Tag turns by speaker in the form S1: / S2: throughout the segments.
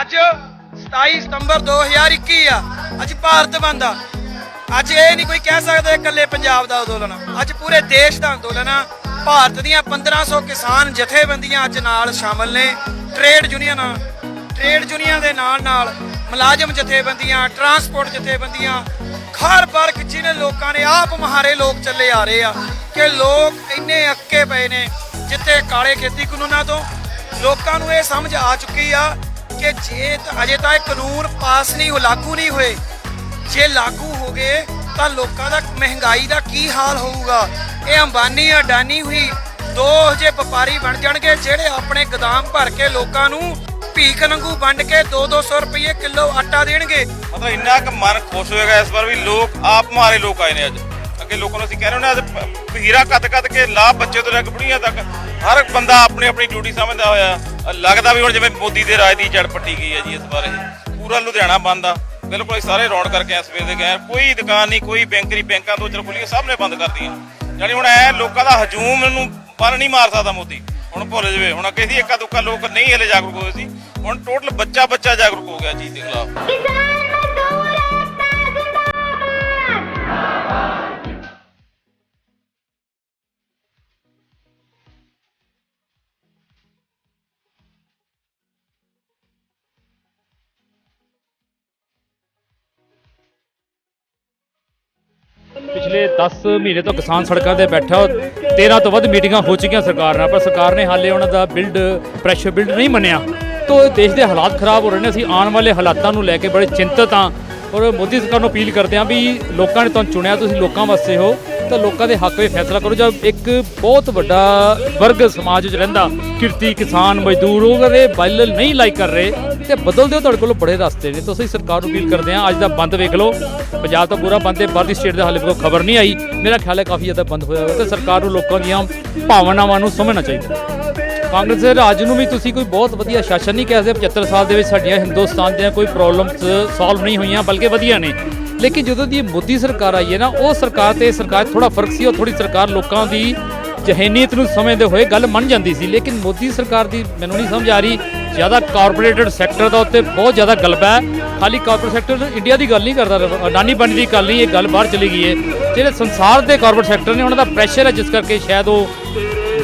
S1: ਅੱਜ 27 ਸਤੰਬਰ 2021 ਆ। ਅੱਜ ਭਾਰਤ ਬੰਦ ਆ। ਅੱਜ ਇਹ ਨਹੀਂ ਕੋਈ ਕਹਿ ਸਕਦਾ ਇਕੱਲੇ ਪੰਜਾਬ ਦਾ ਅੰਦੋਲਨ ਅੱਜ ਪੂਰੇ ਦੇਸ਼ ਦਾ ਅੰਦੋਲਨ ਆ। ਭਾਰਤ ਦੀਆਂ 1500 ਕਿਸਾਨ ਜਥੇਬੰਦੀਆਂ ਅੱਜ ਨਾਲ ਸ਼ਾਮਲ ਨੇ। ਟ੍ਰੇਡ ਯੂਨੀਅਨਾਂ ਟ੍ਰੇਡ ਯੂਨੀਅਨਾਂ ਦੇ ਨਾਲ ਨਾਲ ਮੁਲਾਜ਼ਮ ਜਥੇਬੰਦੀਆਂ ਟਰਾਂਸਪੋਰਟ ਜਥੇਬੰਦੀਆਂ, ਹਰ ਵਰਗ ਜਿਹਨੇ ਲੋਕਾਂ ਨੇ ਆਪ ਮਹਾਰੇ ਲੋਕ ਚੱਲੇ ਆ ਰਹੇ ਆ ਕਿ ਲੋਕ ਇੰਨੇ ਅੱਕੇ ਪਏ ਨੇ ਜਿੱਥੇ ਕਾਲੇ ਖੇਤੀ ਕਾਨੂੰਨਾਂ ਤੋਂ। ਲੋਕਾਂ ਨੂੰ ਇਹ ਸਮਝ ਆ ਚੁੱਕੀ ਆ ਕਿ ਜੇ ਅਜੇ ਤਾਂ ਇਹ ਕਾਨੂੰਨ ਪਾਸ ਨਹੀਂ ਹੋ ਲਾਗੂ ਨਹੀਂ ਹੋਏ। ਜੇ ਲਾਗੂ ਹੋ ਗਏ, ਤਾਂ ਲੋਕਾਂ ਦਾ ਮਹਿੰਗਾਈ ਦਾ ਕੀ ਹਾਲ ਹੋਊਗਾ? ਇਹ ਅੰਬਾਨੀ ਅਡਾਨੀ ਹੋਈ ਦੋ ਜੇ ਵਪਾਰੀ ਬਣ ਜਾਣਗੇ, ਜਿਹੜੇ ਆਪਣੇ ਗਦਾਮ ਭਰ ਕੇ ਲੋਕਾਂ ਨੂੰ ਭੀਖ ਨੰਗੂ ਵੰਡ ਕੇ 2-200 ਰੁਪਏ ਕਿਲੋ ਆਟਾ ਦੇਣਗੇ।
S2: ਮਤਲਬ ਇੰਨਾ ਕੁ ਮਨ ਖੁਸ਼ ਹੋਏਗਾ ਇਸ ਵਾਰ ਵੀ ਲੋਕ, ਆਪ ਮਾਰੇ ਲੋਕ ਆਏ ਨੇ ਅੱਜ। ਅੱਗੇ ਲੋਕਾਂ ਨੂੰ ਅਸੀਂ ਕਹਿ ਰਹੇ ਹੁੰਦੇ ਅੱਜ ਹੀਰਾ ਕੱਤ ਕੱਤ ਕੇ ਲਾਭ ਬੱਚੇ ਤੋਂ ਲੈ ਕੇ ਬੁੜੀਆਂ ਤੱਕ। ਹਰ ਇੱਕ ਬੰਦਾ ਆਪਣੀ ਆਪਣੀ ਡਿਊਟੀ ਸਮਝਦਾ ਹੋਇਆ। ਲੱਗਦਾ ਵੀ ਹੁਣ ਜਿਵੇਂ ਮੋਦੀ ਦੇ ਰਾਜ ਦੀ ਜੜ ਪੱਟੀ ਗਈ ਹੈ ਜੀ ਇਸ ਵਾਰ ਇਹ ਪੂਰਾ ਲੁਧਿਆਣਾ ਬੰਦ ਆ। ਬਿਲਕੁਲ ਸਾਰੇ ਰੌਣ ਕਰਕੇ ਇਸ ਵੇਲੇ ਦੇ ਗਏ ਕੋਈ ਦੁਕਾਨ ਨਹੀਂ, ਕੋਈ ਬੈਂਕ ਨਹੀਂ, ਬੈਂਕਾਂ ਤੋਂ ਚਲ ਖੁੱਲੀਆਂ ਸਭ ਨੇ ਬੰਦ ਕਰਤੀਆਂ ਯਾਨੀ ਹੁਣ ਐ ਲੋਕਾਂ ਦਾ ਹਜੂਮ ਨੂੰ ਪਰ ਨਹੀਂ ਮਾਰ ਸਕਦਾ ਮੋਦੀ। ਹੁਣ ਭੁੱਲ ਜਵੇ। ਹੁਣ ਅੱਗੇ ਸੀ ਇੱਕਾ ਦੁੱਕਾ ਲੋਕ ਨਹੀਂ ਹਲੇ ਜਾਗਰੂਕ ਹੋਏ ਸੀ। ਹੁਣ ਟੋਟਲ ਬੱਚਾ ਬੱਚਾ ਜਾਗਰੂਕ ਹੋ ਗਿਆ ਜੀ ਦੇ ਖਿਲਾਫ
S3: ਪਿਛਲੇ 10 ਮਹੀਨੇ ਤੋਂ ਕਿਸਾਨ ਸੜਕਾਂ ਤੇ ਬੈਠਾ ਔਰ 13 ਤੋਂ ਵੱਧ ਮੀਟਿੰਗਾਂ ਹੋ ਚੁੱਕੀਆਂ ਸਰਕਾਰ ਨਾਲ, ਪਰ ਸਰਕਾਰ ਨੇ ਹਾਲੇ ਉਹਨਾਂ ਦਾ ਬਿਲਡ ਪ੍ਰੈਸ਼ਰ ਬਿਲਡ ਨਹੀਂ ਮੰਨਿਆ। ਤੋਂ ਦੇਸ਼ ਦੇ ਹਾਲਾਤ ਖਰਾਬ ਹੋ ਰਹੇ ਨੇ, ਅਸੀਂ ਆਉਣ ਵਾਲੇ ਹਾਲਾਤਾਂ ਨੂੰ ਲੈ ਕੇ ਬੜੇ ਚਿੰਤਤ ਹਾਂ ਔਰ ਮੋਦੀ ਸਰਕਾਰ ਨੂੰ ਅਪੀਲ ਕਰਦੇ ਹਾਂ ਵੀ ਲੋਕਾਂ ਨੇ ਤੁਹਾਨੂੰ ਚੁਣਿਆ, ਤੁਸੀਂ ਲੋਕਾਂ ਵਾਸਤੇ ਹੋ। ਤਾਂ ਲੋਕਾਂ ਦੇ ਹੱਕ ਵਿੱਚ ਫੈਸਲਾ ਕਰੋ ਜਦ ਇੱਕ ਬਹੁਤ ਵੱਡਾ ਵਰਗ ਸਮਾਜ ਵਿੱਚ ਰਹਿੰਦਾ, ਕਿਰਤੀ ਕਿਸਾਨ, ਮਜ਼ਦੂਰ, ਉਹ ਕਦੇ ਬਾਈਲ ਨਹੀਂ ਲਾਈਕ ਕਰ ਰਹੇ, ਤੇ ਬਦਲ ਦਿਓ ਤੁਹਾਡੇ ਕੋਲ ਬੜੇ ਰਸਤੇ ਨੇ। ਤੁਸੀਂ ਸਰਕਾਰ ਨੂੰ ਅਪੀਲ ਕਰਦੇ ਹਾਂ, ਅੱਜ ਦਾ ਬੰਦ ਵੇਖ ਲਓ। ਪੰਜਾਬ ਤਾਂ ਪੂਰਾ ਬੰਦ ਹੈ, ਬਾਹਰਲੀ ਸਟੇਟ ਦਾ ਹਾਲੇ ਕੋਈ ਖਬਰ ਨਹੀਂ ਆਈ। ਮੇਰਾ ਖਿਆਲ ਹੈ ਕਾਫੀ ਜ਼ਿਆਦਾ ਬੰਦ ਹੋਇਆ ਹੋਇਆ, ਤੇ ਸਰਕਾਰ ਨੂੰ ਲੋਕਾਂ ਦੀਆਂ ਭਾਵਨਾਵਾਂ ਨੂੰ ਸਮਝਣਾ ਚਾਹੀਦਾ ਕਾਂਗਰਸ ਦੇ ਰਾਜ ਨੂੰ ਵੀ ਤੁਸੀਂ ਕੋਈ ਬਹੁਤ ਵਧੀਆ ਸ਼ਾਸਨ ਨਹੀਂ ਕਹਿ ਸਕਦੇ 75 ਸਾਲ ਦੇ ਵਿੱਚ ਸਾਡੀਆਂ ਹਿੰਦੁਸਤਾਨ ਦੀਆਂ ਕੋਈ ਪ੍ਰੋਬਲਮਸ ਸੋਲਵ ਨਹੀਂ ਹੋਈਆਂ, ਬਲਕਿ ਵਧੀਆ ਨੇ। ਲੇਕਿਨ ਜਦੋਂ ਦੀ ਮੋਦੀ ਸਰਕਾਰ ਆਈ ਹੈ ਨਾ, ਉਹ ਸਰਕਾਰ ਤੇ ਸਰਕਾਰ 'ਚ ਥੋੜਾ ਫ਼ਰਕ ਸੀ, ਉਹ ਥੋੜੀ ਸਰਕਾਰ ਲੋਕਾਂ ਦੀ ਜਹਨੀਅਤ ਨੂੰ ਸਮਝਦੇ ਹੋਏ ਗੱਲ ਮੰਨ ਜਾਂਦੀ ਸੀ। ਲੇਕਿਨ ਮੋਦੀ ਸਰਕਾਰ ਦੀ ਮੈਨੂੰ ਨਹੀਂ ਸਮਝ ਆ ਰਹੀ, ਜ਼ਿਆਦਾ ਕਾਰਪੋਰੇਟਡ ਸੈਕਟਰ ਦਾ ਉੱਤੇ ਬਹੁਤ ਜ਼ਿਆਦਾ ਗਲਬਾ ਹੈ। ਖਾਲੀ ਕਾਰਪੋਰੇਟ ਸੈਕਟਰ ਇੰਡੀਆ ਦੀ ਗੱਲ ਨਹੀਂ ਕਰਦਾ ਅਡਾਨੀ ਬੰਦ ਦੀ ਗੱਲ ਨਹੀਂ, ਇਹ ਗੱਲ ਬਾਹਰ ਚਲੀ ਗਈ ਹੈ। ਜਿਹੜੇ ਸੰਸਾਰ ਦੇ ਕਾਰਪੋਰੇਟ ਸੈਕਟਰ ਨੇ, ਉਹਨਾਂ ਦਾ ਪ੍ਰੈਸ਼ਰ ਹੈ ਜਿਸ ਕਰਕੇ ਸ਼ਾਇਦ ਉਹ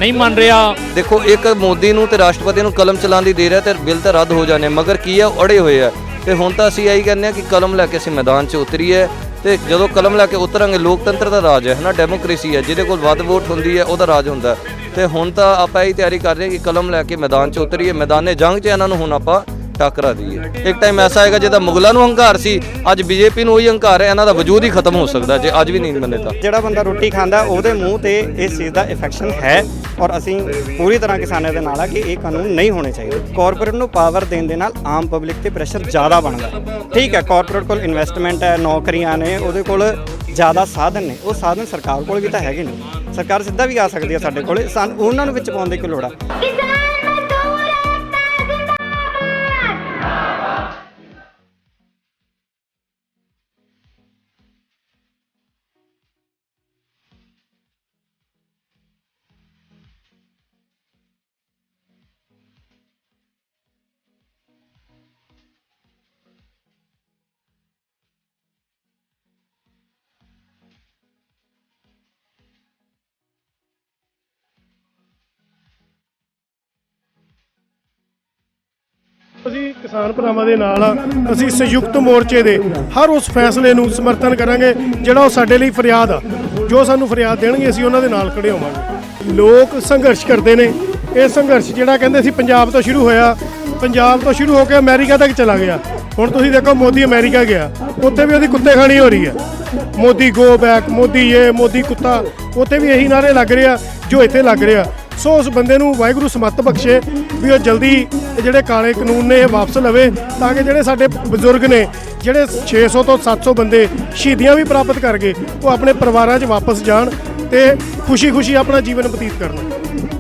S3: ਨਹੀਂ ਮੰਨ ਰਿਹਾ।
S4: ਦੇਖੋ, ਇੱਕ ਮੋਦੀ ਨੂੰ ਤੇ ਰਾਸ਼ਟਰਪਤੀ ਨੂੰ ਕਲਮ ਚਲਾਉਣ ਦੀ ਦੇਰ ਹੈ ਤੇ ਬਿੱਲ ਤਾਂ ਰੱਦ ਹੋ ਜਾਣੇ, ਮਗਰ ਕੀ ਹੈ, ਉਹ ਅੜੇ ਹੋਏ ਆ ਤੇ ਹੁਣ ਤਾਂ ਅਸੀਂ ਇਹੀ ਕਹਿੰਦੇ ਆ ਕਿ ਕਲਮ ਲੈ ਕੇ ਅਸੀਂ ਮੈਦਾਨ 'ਚ ਉਤਰੀਏ ਤੇ ਜਦੋਂ ਕਲਮ ਲੈ ਕੇ ਉਤਰਾਂਗੇ, ਲੋਕਤੰਤਰ ਦਾ ਰਾਜ ਹੈ ਹਨਾ ਡੈਮੋਕ੍ਰੇਸੀ ਹੈ, ਜਿਹਦੇ ਕੋਲ ਵੱਧ ਵੋਟ ਹੁੰਦੀ ਹੈ, ਉਹਦਾ ਰਾਜ ਹੁੰਦਾ ਤੇ ਹੁਣ ਤਾਂ ਆਪਾਂ ਇਹੀ ਤਿਆਰੀ ਕਰ ਰਹੇ ਹਾਂ ਕਿ ਕਲਮ ਲੈ ਕੇ ਮੈਦਾਨ 'ਚ ਉਤਰੀਏ, ਮੈਦਾਨੇ ਜੰਗ 'ਚ ਇਹਨਾਂ ਨੂੰ ਹੁਣ ਆਪਾਂ ਟੱਕਰਾ ਦਈਏ। ਇੱਕ ਟਾਈਮ ਐਸਾ ਆਏਗਾ ਜਿਹਦਾ ਮੁਗਲਾਂ ਨੂੰ ਹੰਕਾਰ ਸੀ, ਅੱਜ ਬੀਜੇਪੀ ਨੂੰ ਉਹੀ ਹੰਕਾਰ ਹੈ, ਇਹਨਾਂ ਦਾ ਵਜੂਦ ਹੀ ਖਤਮ ਹੋ ਸਕਦਾ ਜੇ ਅੱਜ ਵੀ ਨਹੀਂ ਮੰਨੇ ਤਾਂ।
S5: ਜਿਹੜਾ ਬੰਦਾ ਰੋਟੀ ਖਾਂਦਾ, ਉਹਦੇ ਮੂੰਹ ਤੇ ਇਸ ਚੀਜ਼ ਦਾ ਇਫੈਕਸ਼ਨ ਹੈ। ਔਰ ਅਸੀਂ ਪੂਰੀ ਤਰ੍ਹਾਂ ਕਿਸਾਨਾਂ ਦੇ ਨਾਲ ਆ ਕਿ ਇਹ ਕਾਨੂੰਨ ਨਹੀਂ ਹੋਣੇ ਚਾਹੀਦੇ। ਕਾਰਪੋਰੇਟ ਨੂੰ ਪਾਵਰ ਦੇਣ ਦੇ ਨਾਲ ਆਮ ਪਬਲਿਕ ਤੇ ਪ੍ਰੈਸ਼ਰ ਜ਼ਿਆਦਾ ਬਣਦਾ ਠੀਕ ਹੈ ਕਾਰਪੋਰੇਟ ਕੋਲ ਇਨਵੈਸਟਮੈਂਟ ਹੈ, ਨੌਕਰੀਆਂ ਨੇ, ਉਹਦੇ ਕੋਲ ਜ਼ਿਆਦਾ ਸਾਧਨ ਨੇ। ਉਹ ਸਾਧਨ ਸਰਕਾਰ ਕੋਲ ਵੀ ਤਾਂ ਹੈਗੇ ਨੇ। ਸਰਕਾਰ ਸਿੱਧਾ ਵੀ ਆ ਸਕਦੀ ਹੈ ਸਾਡੇ ਕੋਲ। ਸਾਨੂੰ ਉਹਨਾਂ ਨੂੰ ਵਿੱਚ ਪਾਉਣ ਦੀ ਕੀ ਲੋੜ ਆ।
S6: ਕਿਸਾਨ
S7: ਭਰਾਵਾਂ ਦੇ ਨਾਲ ਅਸੀਂ ਸੰਯੁਕਤ ਮੋਰਚੇ ਦੇ ਹਰ ਉਸ ਫੈਸਲੇ ਨੂੰ ਸਮਰਥਨ ਕਰਾਂਗੇ, ਜਿਹੜਾ ਉਹ ਸਾਡੇ ਲਈ ਫਰਿਆਦ ਆ। ਜੋ ਸਾਨੂੰ ਫਰਿਆਦ ਦੇਣਗੇ, ਅਸੀਂ ਉਹਨਾਂ ਦੇ ਨਾਲ ਖੜੇ ਹੋਵਾਂਗੇ। ਲੋਕ ਸੰਘਰਸ਼ ਕਰਦੇ ਨੇ। ਇਹ ਸੰਘਰਸ਼ ਜਿਹੜਾ ਕਹਿੰਦੇ ਸੀ, ਪੰਜਾਬ ਤੋਂ ਸ਼ੁਰੂ ਹੋਇਆ, ਪੰਜਾਬ ਤੋਂ ਸ਼ੁਰੂ ਹੋ ਕੇ ਅਮਰੀਕਾ ਤੱਕ ਚਲਾ ਗਿਆ। ਹੁਣ ਤੁਸੀਂ ਦੇਖੋ, ਮੋਦੀ ਅਮਰੀਕਾ ਗਿਆ। ਉੱਥੇ ਵੀ ਉਹਦੀ ਕੁੱਤੇ ਖਾਣੀ ਹੋ ਰਹੀ ਹੈ। ਮੋਦੀ ਗੋ ਬੈਕ ਮੋਦੀ ਇਹ, ਮੋਦੀ ਕੁੱਤਾ। ਉੱਥੇ ਵੀ ਇਹੀ ਨਾਰੇ ਲੱਗ ਰਿਹਾ ਜੋ ਇੱਥੇ ਲੱਗ ਰਿਹਾ ਸੋ ਉਸ ਬੰਦੇ ਨੂੰ ਵਾਹਿਗੁਰੂ ਸਮੱਤ ਬਖਸ਼ੇ ਵੀ ਉਹ ਜਲਦੀ ਜਿਹੜੇ ਕਾਲੇ ਕਾਨੂੰਨ ਨੇ ਇਹ ਵਾਪਸ ਲਵੇ ਤਾਂ ਕਿ ਜਿਹੜੇ ਸਾਡੇ ਬਜ਼ੁਰਗ ਨੇ, ਜਿਹੜੇ 600 ਤੋਂ 700 ਬੰਦੇ ਸ਼ਹੀਦੀਆਂ ਵੀ ਪ੍ਰਾਪਤ ਕਰ ਗਏ ਉਹ ਆਪਣੇ ਪਰਿਵਾਰਾਂ 'ਚ ਵਾਪਸ ਜਾਣ ਤੇ ਖੁਸ਼ੀ-ਖੁਸ਼ੀ ਆਪਣਾ ਜੀਵਨ ਬਤੀਤ ਕਰਨ।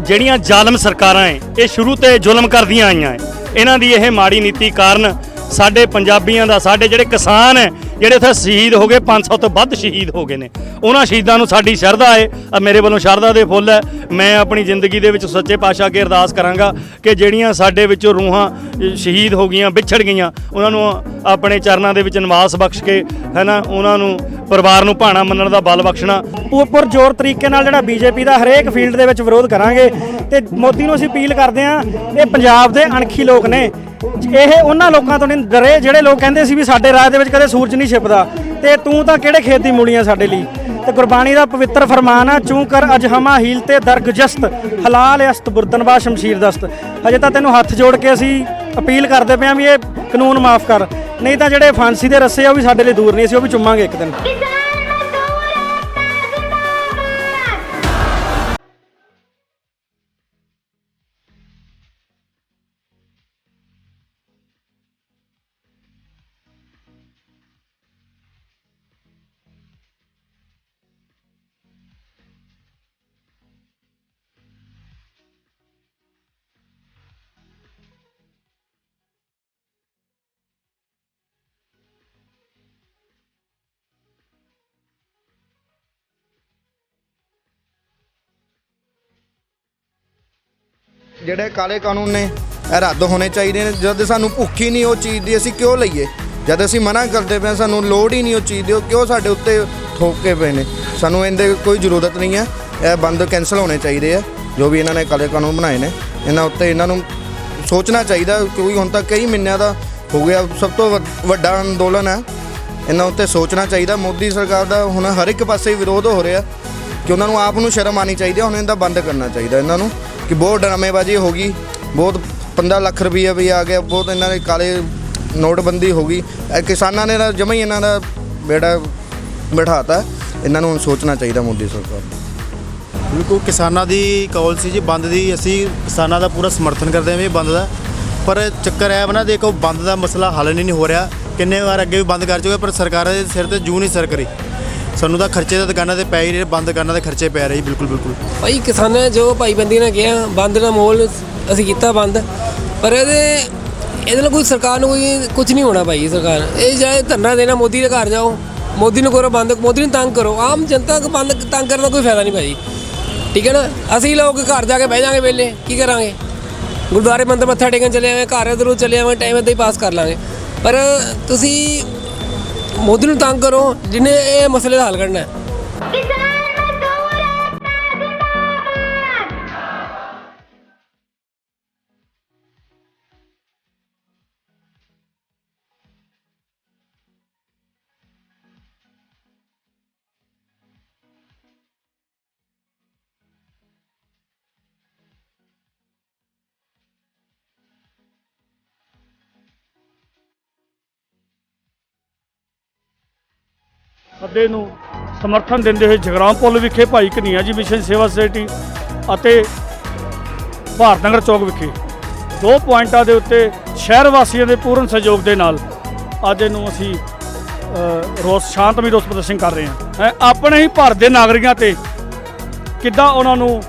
S8: ਜਿਹੜੀਆਂ ਜ਼ਾਲਮ ਸਰਕਾਰਾਂ ਐ, ਇਹ ਸ਼ੁਰੂ ਤੇ ਜ਼ੁਲਮ ਕਰਦੀਆਂ ਆਈਆਂ ਐ। ਇਹਨਾਂ ਦੀ ਇਹ ਮਾੜੀ ਨੀਤੀ ਕਾਰਨ ਸਾਡੇ ਪੰਜਾਬੀਆਂ ਦਾ, ਸਾਡੇ ਜਿਹੜੇ ਕਿਸਾਨ ਐ
S9: ਜਿਹੜੇ ਉੱਥੇ ਸ਼ਹੀਦ ਹੋ ਗਏ 500 ਤੋਂ ਵੱਧ ਸ਼ਹੀਦ ਹੋ ਗਏ ਨੇ। ਉਹਨਾਂ ਸ਼ਹੀਦਾਂ ਨੂੰ ਸਾਡੀ ਸ਼ਰਧਾ ਹੈ। ਅ, ਮੇਰੇ ਵੱਲੋਂ ਸ਼ਰਧਾ ਦੇ ਫੁੱਲ ਹੈ। ਮੈਂ ਆਪਣੀ ਜ਼ਿੰਦਗੀ ਦੇ ਵਿੱਚ ਸੱਚੇ ਪਾਤਸ਼ਾਹ ਅੱਗੇ ਅਰਦਾਸ ਕਰਾਂਗਾ ਕਿ ਜਿਹੜੀਆਂ ਸਾਡੇ ਵਿੱਚੋਂ ਰੂਹਾਂ ਸ਼ਹੀਦ ਹੋ ਗਈਆਂ, ਵਿਛੜ ਗਈਆਂ, ਉਹਨਾਂ ਨੂੰ ਆਪਣੇ ਚਰਨਾਂ ਦੇ ਵਿੱਚ ਨਿਵਾਸ ਬਖਸ਼ ਕੇ, ਹੈਨਾ, ਉਹਨਾਂ ਨੂੰ ਪਰਿਵਾਰ ਨੂੰ ਭਾਣਾ ਮੰਨਣ ਦਾ ਬਲ ਬਖਸ਼ਣਾ।
S10: ਪੂਰ ਜ਼ੋਰ ਤਰੀਕੇ ਨਾਲ ਜਿਹੜਾ ਬੀਜੇਪੀ ਦਾ ਹਰੇਕ ਫੀਲਡ ਦੇ ਵਿੱਚ ਵਿਰੋਧ ਕਰਾਂਗੇ ਤੇ ਮੋਦੀ ਨੂੰ ਅਸੀਂ ਅਪੀਲ ਕਰਦੇ ਹਾਂ, ਇਹ ਪੰਜਾਬ ਦੇ ਅਣਖੀ ਲੋਕ ਨੇ। ਇਹ ਉਹਨਾਂ ਲੋਕਾਂ ਤੋਂ ਨਹੀਂ ਡਰੇ ਜਿਹੜੇ ਲੋਕ ਕਹਿੰਦੇ ਸੀ ਵੀ ਸਾਡੇ ਰਾਜ ਦੇ ਵਿੱਚ ਕਦੇ ਸੂਰਜ ਨਹੀਂ ਛਿਪਦਾ, ਤੇ ਤੂੰ ਤਾਂ ਕਿਹੜੇ ਖੇਤ ਦੀ ਮੂਲੀਆਂ ਸਾਡੇ ਲਈ? ਤੇ ਗੁਰਬਾਣੀ ਦਾ ਪਵਿੱਤਰ ਫਰਮਾਨ ਆ, ਚੂੰ ਕਰ ਅਜਹਮਾ ਹੀਲ ਤੇ ਦਰਗਜਸਤ, ਹਲਾਲ ਅਸਤ ਬੁਰਦਨਬਾ ਸ਼ਮਸ਼ੀਰ ਦਸਤ। ਹਜੇ ਤਾਂ ਤੈਨੂੰ ਹੱਥ ਜੋੜ ਕੇ ਅਸੀਂ ਅਪੀਲ ਕਰਦੇ ਪਏ ਆ ਵੀ ਇਹ ਕਾਨੂੰਨ ਮਾਫ ਕਰ। ਨਹੀਂ ਤਾਂ ਜਿਹੜੇ ਫਾਂਸੀ ਦੇ ਰੱਸੇ ਆ, ਉਹ ਵੀ ਸਾਡੇ ਲਈ ਦੂਰ ਨਹੀਂ, ਅਸੀਂ ਉਹ ਵੀ ਚੁੰਮਾਂਗੇ ਇੱਕ ਦਿਨ।
S11: ਜਿਹੜੇ ਕਾਲੇ ਕਾਨੂੰਨ ਨੇ ਇਹ ਰੱਦ ਹੋਣੇ ਚਾਹੀਦੇ ਨੇ। ਜਦ ਸਾਨੂੰ ਭੁੱਖ ਹੀ ਨਹੀਂ ਉਹ ਚੀਜ਼ ਦੀ ਅਸੀਂ ਕਿਉਂ ਲਈਏ? ਜਦ ਅਸੀਂ ਮਨਾ ਕਰਦੇ ਪਏ ਹਾਂ, ਸਾਨੂੰ ਲੋੜ ਹੀ ਨਹੀਂ ਉਹ ਚੀਜ਼ ਦੀ ਉਹ ਕਿਉਂ ਸਾਡੇ ਉੱਤੇ ਥੋਪਕੇ ਪਏ ਨੇ? ਸਾਨੂੰ ਇਹਦੇ ਕੋਈ ਜ਼ਰੂਰਤ ਨਹੀਂ ਹੈ। ਇਹ ਬੰਦ ਕੈਨਸਲ ਹੋਣੇ ਚਾਹੀਦੇ ਆ ਜੋ ਵੀ ਇਹਨਾਂ ਨੇ ਕਾਲੇ ਕਾਨੂੰਨ ਬਣਾਏ ਨੇ। ਇਹਨਾਂ ਉੱਤੇ ਇਹਨਾਂ ਨੂੰ ਸੋਚਣਾ ਚਾਹੀਦਾ ਕਿਉਂਕਿ ਹੁਣ ਤੱਕ ਕਈ ਮਹੀਨਿਆਂ ਦਾ ਹੋ ਗਿਆ ਸਭ ਤੋਂ ਵੱਡ- ਵੱਡਾ ਅੰਦੋਲਨ ਹੈ। ਇਹਨਾਂ ਉੱਤੇ ਸੋਚਣਾ ਚਾਹੀਦਾ। ਮੋਦੀ ਸਰਕਾਰ ਦਾ ਹੁਣ ਹਰ ਇੱਕ ਪਾਸੇ ਵਿਰੋਧ ਹੋ ਰਿਹਾ ਕਿ ਉਹਨਾਂ ਨੂੰ ਆਪ ਨੂੰ ਸ਼ਰਮ ਆਣੀ ਚਾਹੀਦੀ ਹੈ ਹੁਣ ਇਹਦਾ ਬੰਦ ਕਰਨਾ ਚਾਹੀਦਾ ਇਹਨਾਂ ਨੂੰ। ਕਿ ਬਹੁਤ ਡਰਾਮੇਬਾਜ਼ੀ ਹੋ ਗਈ, ਬਹੁਤ 15 ਲੱਖ ਰੁਪਈਆ ਵੀ ਆ ਗਿਆ, ਬਹੁਤ ਇਹਨਾਂ ਦੇ ਕਾਲੇ ਨੋਟਬੰਦੀ ਹੋ ਗਈ। ਇਹ ਕਿਸਾਨਾਂ ਨੇ ਤਾਂ ਜਮਾ ਹੀ ਇਹਨਾਂ ਦਾ ਬੇੜਾ ਬਿਠਾਤਾ, ਇਹਨਾਂ ਨੂੰ ਹੁਣ ਸੋਚਣਾ ਚਾਹੀਦਾ ਮੋਦੀ ਸਰਕਾਰ ਨੂੰ।
S12: ਬਿਲਕੁਲ, ਕਿਸਾਨਾਂ ਦੀ ਕਾਲ ਸੀ ਜੀ, ਬੰਦ ਦੀ, ਅਸੀਂ ਕਿਸਾਨਾਂ ਦਾ ਪੂਰਾ ਸਮਰਥਨ ਕਰਦੇ ਹਾਂ ਵੀ ਇਹ ਬੰਦ ਦਾ। ਪਰ ਚੱਕਰ ਹੈ ਨਾ, ਦੇਖੋ, ਬੰਦ ਦਾ ਮਸਲਾ ਹੱਲ ਨਹੀਂ ਹੋ ਰਿਹਾ, ਕਿੰਨੇ ਵਾਰ ਅੱਗੇ ਵੀ ਬੰਦ ਕਰ ਚੁੱਕੇ, ਪਰ ਸਰਕਾਰਾਂ ਦੇ ਸਿਰ ਤੇ ਜੂ ਨਹੀਂ ਸਰ ਕਰੀ ਸਾਨੂੰ ਤਾਂ ਖਰਚੇ ਤਾਂ ਦੁਕਾਨਾਂ ਤੇ ਪੈ ਹੀ ਰਹੇ, ਬੰਦ ਕਰਨਾ ਦੇ ਖਰਚੇ ਪੈ ਰਹੇ ਜੀ, ਬਿਲਕੁਲ ਬਿਲਕੁਲ।
S13: ਭਾਈ ਕਿਸਾਨਾਂ ਨੇ ਜੋ ਭਾਈਬੰਦੀ ਨੇ ਕਿਹਾ, ਬੰਦ ਦਾ ਮੋਲ ਅਸੀਂ ਕੀਤਾ ਬੰਦ, ਪਰ ਇਹਦੇ ਇਹਦੇ ਨਾਲ ਕੋਈ ਸਰਕਾਰ ਨੂੰ ਕੋਈ ਕੁਝ ਨਹੀਂ ਹੋਣਾ ਭਾਈ ਸਰਕਾਰ। ਇਹ ਜਿਹੜੇ ਧਰਨਾ ਦੇਣਾ ਮੋਦੀ ਦੇ ਘਰ ਜਾਓ, ਮੋਦੀ ਨੂੰ ਕਰੋ ਬੰਦ, ਮੋਦੀ ਨੂੰ ਤੰਗ ਕਰੋ। ਆਮ ਜਨਤਾ ਨੂੰ ਬੰਦ ਤੰਗ ਕਰਨ ਦਾ ਕੋਈ ਫਾਇਦਾ ਨਹੀਂ ਭਾਈ। ਠੀਕ ਹੈ ਨਾ? ਅਸੀਂ ਲੋਕ ਘਰ ਜਾ ਕੇ ਬਹਿ ਜਾਾਂਗੇ ਵੇਲੇ ਕੀ ਕਰਾਂਗੇ? ਗੁਰਦੁਆਰੇ ਮੰਦਰ ਮੱਥਾ ਟੇਕਣ ਚਲੇ ਆਵੇਂ ਘਰ ਇਧਰੋਂ ਚਲੇ ਆਵੇਂ ਟਾਈਮ ਇੱਦਾਂ ਹੀ ਪਾਸ ਕਰ ਲਾਂਗੇ। ਪਰ ਤੁਸੀਂ ਮੋਦੀ ਨੂੰ ਤੰਗ ਕਰੋ ਜਿਹਨੇ ਇਹ ਮਸਲੇ ਦਾ ਹੱਲ ਕਰਨਾ ਹੈ।
S9: ਸੱਦੇ ਨੂੰ ਸਮਰਥਨ ਦਿੰਦੇ ਹੋਏ ਜਗਰਾਮ ਪੁੱਲ ਵਿਖੇ ਭਾਈ ਕਨ੍ਹਈਆ ਜੀ ਮਿਸ਼ਨ ਸੇਵਾ ਸੁਸਾਇਟੀ ਅਤੇ ਭਾਰਤ ਨਗਰ ਚੌਕ ਵਿਖੇ। ਦੋ ਪੁਆਇੰਟਾਂ ਦੇ ਉੱਤੇ ਸ਼ਹਿਰ ਵਾਸੀਆਂ ਦੇ ਪੂਰਨ ਸਹਿਯੋਗ ਦੇ ਨਾਲ ਅੱਜ ਇਹਨੂੰ ਅਸੀਂ ਰੋਸ, ਸ਼ਾਂਤਮਈ ਰੋਸ ਪ੍ਰਦਰਸ਼ਨ ਕਰ ਰਹੇ ਹਾਂ, ਆਪਣੇ ਹੀ ਭਾਰਤ ਦੇ ਨਾਗਰਿਕਾਂ ਤੇ ਕਿੱਦਾਂ ਉਹਨਾਂ ਨੂੰ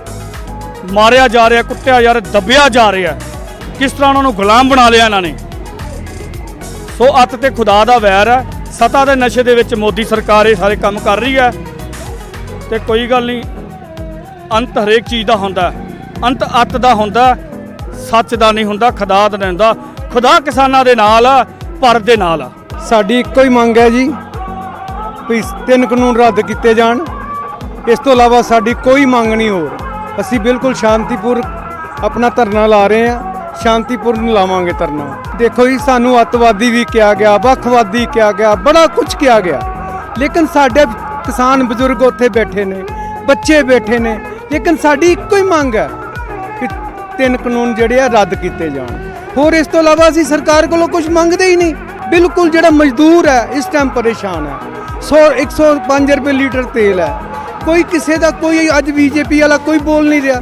S9: ਮਾਰਿਆ ਜਾ ਰਿਹਾ, ਕੁੱਟਿਆ ਜਾ ਰਿਹਾ, ਦੱਬਿਆ ਜਾ ਰਿਹਾ, ਕਿਸ ਤਰ੍ਹਾਂ ਉਹਨਾਂ ਨੂੰ ਗੁਲਾਮ ਬਣਾ ਲਿਆ ਇਹਨਾਂ ਨੇ। ਸੋ ਅੱਤ ਤੇ ਖੁਦਾ ਦਾ ਵੈਰ ਹੈ। ਸਤਾ ਦੇ ਨਸ਼ੇ ਦੇ ਵਿੱਚ ਮੋਦੀ ਸਰਕਾਰ ਇਹ ਸਾਰੇ ਕੰਮ ਕਰ ਰਹੀ ਹੈ ਤੇ ਕੋਈ ਗੱਲ ਨਹੀਂ, ਅੰਤ ਹਰੇਕ ਚੀਜ਼ ਦਾ ਹੁੰਦਾ ਅੰਤ ਅੱਤ ਦਾ ਹੁੰਦਾ ਸੱਚ ਦਾ ਨਹੀਂ ਹੁੰਦਾ, ਖੁਦਾ ਦਾ ਨਹੀਂ ਹੁੰਦਾ। ਖੁਦਾ ਕਿਸਾਨਾਂ ਦੇ ਨਾਲ ਆ ਭਾਰਤ ਦੇ ਨਾਲ ਆ।
S14: ਸਾਡੀ ਇੱਕੋ ਹੀ ਮੰਗ ਹੈ ਜੀ, ਵੀ ਤਿੰਨ ਕਾਨੂੰਨ ਰੱਦ ਕੀਤੇ ਜਾਣ। ਇਸ ਤੋਂ ਇਲਾਵਾ ਸਾਡੀ ਕੋਈ ਮੰਗ ਨਹੀਂ ਹੋਰ। ਅਸੀਂ ਬਿਲਕੁਲ ਸ਼ਾਂਤੀਪੂਰ ਆਪਣਾ ਧਰਨਾ ਲਾ ਰਹੇ ਹਾਂ। ਸ਼ਾਂਤੀਪੂਰਨ ਲਾਵਾਂਗੇ ਧਰਨਾ ਦੇਖੋ ਜੀ, ਸਾਨੂੰ ਅੱਤਵਾਦੀ ਵੀ ਕਿਹਾ ਗਿਆ, ਵੱਖਵਾਦੀ ਕਿਹਾ ਗਿਆ, ਬੜਾ ਕੁਝ ਕਿਹਾ ਗਿਆ। ਲੇਕਿਨ ਸਾਡੇ ਕਿਸਾਨ ਬਜ਼ੁਰਗ ਉੱਥੇ ਬੈਠੇ ਨੇ, ਬੱਚੇ ਬੈਠੇ ਨੇ, ਲੇਕਿਨ ਸਾਡੀ ਇੱਕੋ ਹੀ ਮੰਗ ਹੈ ਕਿ ਤਿੰਨ ਕਾਨੂੰਨ ਜਿਹੜੇ ਆ ਰੱਦ ਕੀਤੇ ਜਾਣ। ਹੋਰ ਇਸ ਤੋਂ ਇਲਾਵਾ ਅਸੀਂ ਸਰਕਾਰ ਕੋਲੋਂ ਕੁਝ ਮੰਗਦੇ ਹੀ ਨਹੀਂ। ਬਿਲਕੁਲ ਜਿਹੜਾ ਮਜ਼ਦੂਰ ਹੈ, ਇਸ ਟਾਈਮ ਪਰੇਸ਼ਾਨ ਹੈ। 100 105 ਰੁਪਏ ਲੀਟਰ ਤੇਲ ਹੈ। ਕੋਈ ਕਿਸੇ ਦਾ, ਕੋਈ ਅੱਜ ਬੀਜੇਪੀ ਵਾਲਾ ਕੋਈ ਬੋਲ ਨਹੀਂ ਰਿਹਾ।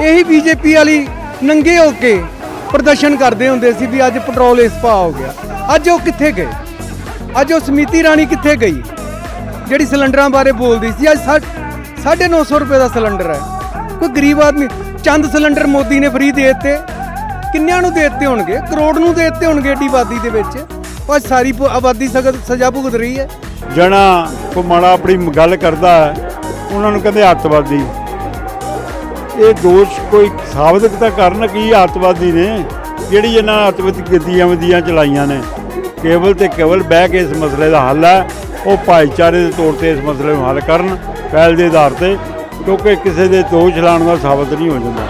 S14: ਇਹੀ ਬੀਜੇਪੀ ਵਾਲੀ ਨੰਗੇ ਹੋ ਕੇ ਪ੍ਰਦਰਸ਼ਨ ਕਰਦੇ ਹੁੰਦੇ ਸੀ ਵੀ ਅੱਜ ਪੈਟਰੋਲ ਇਸ ਭਾਅ ਹੋ ਗਿਆ। ਅੱਜ ਉਹ ਕਿੱਥੇ ਗਏ? ਅੱਜ ਉਹ ਸਮਿਤੀ ਰਾਣੀ ਕਿੱਥੇ ਗਈ? ਜਿਹੜੀ ਸਿਲੰਡਰਾਂ ਬਾਰੇ ਬੋਲਦੀ ਸੀ, ਅੱਜ 950 ਰੁਪਏ ਦਾ ਸਿਲੰਡਰ ਹੈ। ਕੋਈ ਗਰੀਬ ਆਦਮੀ, ਚੰਦ ਸਿਲੰਡਰ ਮੋਦੀ ਨੇ ਫ੍ਰੀ ਦੇ ਦਿੱਤੇ। ਕਿੰਨਿਆਂ ਨੂੰ ਦੇ ਦਿੱਤੇ ਹੋਣਗੇ? ਕਰੋੜ ਨੂੰ ਦੇ ਦਿੱਤੇ ਹੋਣਗੇ ਏਡੀ ਆਬਾਦੀ ਦੇ ਵਿੱਚ। ਉਹ ਸਾਰੀ ਆਬਾਦੀ ਸਗਤ ਸਜ਼ਾ ਭੁਗਤ ਰਹੀ ਹੈ।
S15: ਜਣਾ ਕੋ ਮਾੜਾ ਆਪਣੀ ਗੱਲ ਕਰਦਾ ਹੈ, ਉਹਨਾਂ ਨੂੰ ਕਹਿੰਦੇ ਅੱਤਵਾਦੀ। ਇਹ ਦੋਸ਼ ਕੋਈ ਸਾਬਤ ਤਾਂ ਕਰਨ ਕੀ ਅੱਤਵਾਦੀ ਨੇ? ਜਿਹੜੀ ਇਹਨਾਂ ਅੱਤਵਾਦੀ ਗਤੀਵਿਧੀਆਂ ਚਲਾਈਆਂ ਨੇ? ਕੇਵਲ ਤੇ ਕੇਵਲ ਬਹਿ ਕੇ ਇਸ ਮਸਲੇ ਦਾ ਹੱਲ ਹੈ। ਉਹ ਭਾਈਚਾਰੇ ਦੇ ਤੌਰ ਤੇ ਇਸ ਮਸਲੇ ਨੂੰ ਹੱਲ ਕਰਨ ਪਹਿਲ ਦੇ ਆਧਾਰ ਤੇ, ਕਿਉਂਕਿ ਕਿਸੇ ਦੇ ਦੋਸ਼ ਲਾਉਣ ਦਾ ਸਾਬਤ ਨਹੀਂ ਹੋ ਜਾਂਦਾ।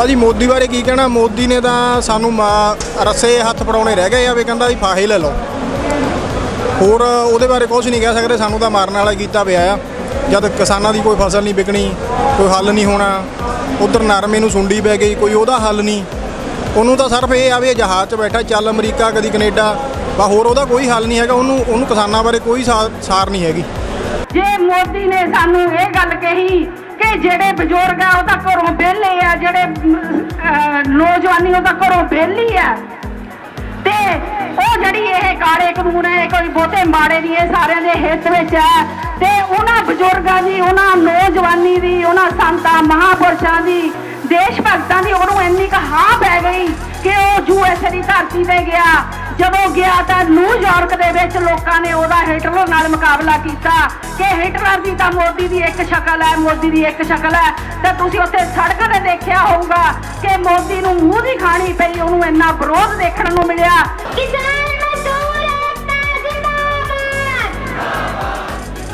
S12: ਭਾਜੀ ਮੋਦੀ ਬਾਰੇ ਕੀ ਕਹਿਣਾ? ਮੋਦੀ ਨੇ ਤਾਂ ਸਾਨੂੰ ਮਾ- ਰੱਸੇ ਹੱਥ ਫੜਾਉਣੇ ਰਹਿ ਗਏ ਆ ਵੀ ਕਹਿੰਦਾ ਵੀ ਫਾਹੇ ਲੈ ਲਓ। ਹੋਰ ਉਹਦੇ ਬਾਰੇ ਕੁਝ ਨਹੀਂ ਕਹਿ ਸਕਦੇ, ਸਾਨੂੰ ਤਾਂ ਮਾਰਨ ਵਾਲਾ ਕੀਤਾ ਪਿਆ ਆ। ਜਦ ਕਿਸਾਨਾਂ ਦੀ ਕੋਈ ਫਸਲ ਨਹੀਂ ਵਿਕਣੀ, ਕੋਈ ਹੱਲ ਨਹੀਂ ਹੋਣਾ, ਉਧਰ ਨਰਮੇ ਨੂੰ ਸੁੰਡੀ ਪੈ ਗਈ, ਕੋਈ ਉਹਦਾ ਹੱਲ ਨਹੀਂ। ਉਹਨੂੰ ਤਾਂ ਸਿਰਫ ਇਹ ਆ ਵੀ ਇਹ ਜਹਾਜ਼ 'ਚ ਬੈਠਾ, ਚੱਲ ਅਮਰੀਕਾ ਕਦੀ ਕੈਨੇਡਾ ਬਾ ਹੋਰ ਉਹਦਾ ਕੋਈ ਹੱਲ ਨਹੀਂ ਹੈਗਾ, ਉਹਨੂੰ ਉਹਨੂੰ ਕਿਸਾਨਾਂ ਬਾਰੇ ਕੋਈ ਸਾ- ਸਾਰ ਨਹੀਂ ਹੈਗੀ।
S16: ਜੇ ਮੋਦੀ ਨੇ ਸਾਨੂੰ ਇਹ ਗੱਲ ਕਹੀ ਕਿ ਜਿਹੜੇ ਬਜ਼ੁਰਗ ਆ ਉਹਦਾ ਘਰੋਂ ਵਿਹਲੇ ਆ, ਜਿਹੜੇ ਨੌਜਵਾਨੀ ਉਹਦਾ ਘਰੋਂ ਵਿਹਲੀ ਆ। ਤੇ ਉਹ ਜਿਹੜੀ ਇਹ ਕਾਲੇ ਕਾਨੂੰਨ ਹੈ ਕੋਈ ਬਹੁਤੇ ਮਾੜੇ ਨਹੀਂ, ਇਹ ਸਾਰਿਆਂ ਦੇ ਹਿੱਤ ਵਿੱਚ ਹੈ ਤੇ ਉਹਨਾਂ ਬਜ਼ੁਰਗਾਂ ਦੀ, ਉਹਨਾਂ ਨੌਜਵਾਨੀ ਦੀ, ਉਹਨਾਂ ਸੰਤਾਂ, ਮਹਾਪੁਰਸ਼ਾਂ ਦੀ, ਦੇਸ਼ ਭਗਤਾਂ ਦੀ ਉਹਨੂੰ ਇੰਨੀ ਕੁ ਹਾਂ ਪੈ ਗਈ ਕਿ ਉਹ ਯੂਐਸਏ ਦੀ ਧਰਤੀ ਤੇ ਗਿਆ। ਜਦੋਂ ਗਿਆ ਤਾਂ ਨਿਊਯਾਰਕ ਦੇ ਵਿੱਚ ਲੋਕਾਂ ਨੇ ਉਹਦਾ ਹਿਟਲਰ ਨਾਲ ਮੁਕਾਬਲਾ ਕੀਤਾ ਕਿ ਹਿਟਲਰ ਦੀ ਤਾਂ ਮੋਦੀ ਦੀ ਇੱਕ ਸ਼ਕਲ ਹੈ, ਮੋਦੀ ਦੀ ਇੱਕ ਸ਼ਕਲ ਹੈ। ਤੇ ਤੁਸੀਂ ਉੱਥੇ ਸੜਕਾਂ ਤੇ ਦੇਖਿਆ ਹੋਊਗਾ ਕਿ ਮੋਦੀ ਨੂੰ ਮੂੰਹ ਦੀ ਖਾਣੀ ਪਈ, ਉਹਨੂੰ ਇੰਨਾ ਵਿਰੋਧ ਦੇਖਣ ਨੂੰ ਮਿਲਿਆ।
S17: ਕਿਸਾਨ